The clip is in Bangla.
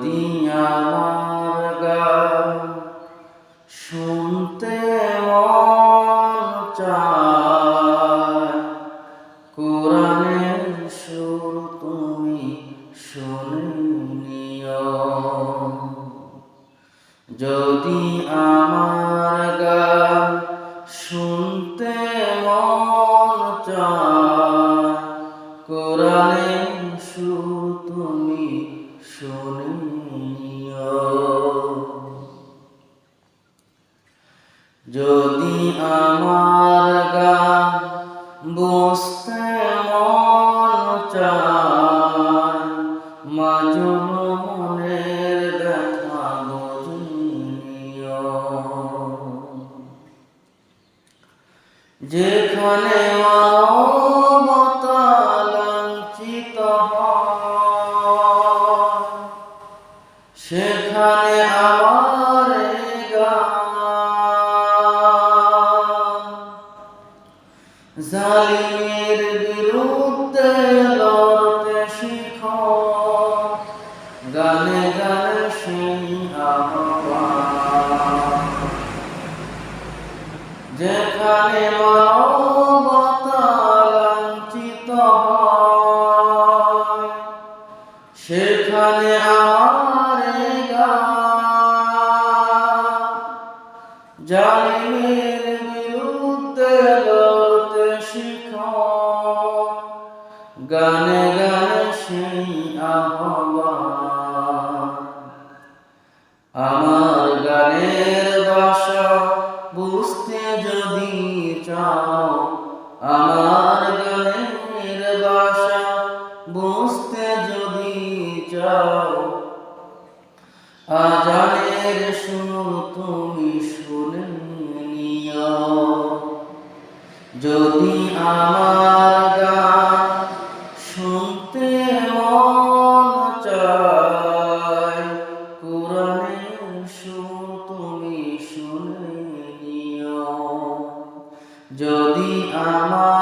যদি আমার শুনতে মন চায়। কোরআনের সুর তুমি শুনে নিও। যদি আমার গান শুনতে যদি আমার গান বুঝতে মন চায় মাজুন মনের ব্যথা যেখানে মানবতা সেখানে আমার জালিমের বিরুদ্ধে লড়তে শিখো। গানে গানে যেখানে মানবতা লাঞ্ছিত সেখানে আমার জালিমের বিরুদ্ধে গানে গানে সেই আহ্বান। আমার গানের ভাষা বুঝতে যদি চাও, আমার গানের ভাষা বুঝতে যদি চাও, আজানের সুর তুমি শুনে নিও। যদি আমার আমার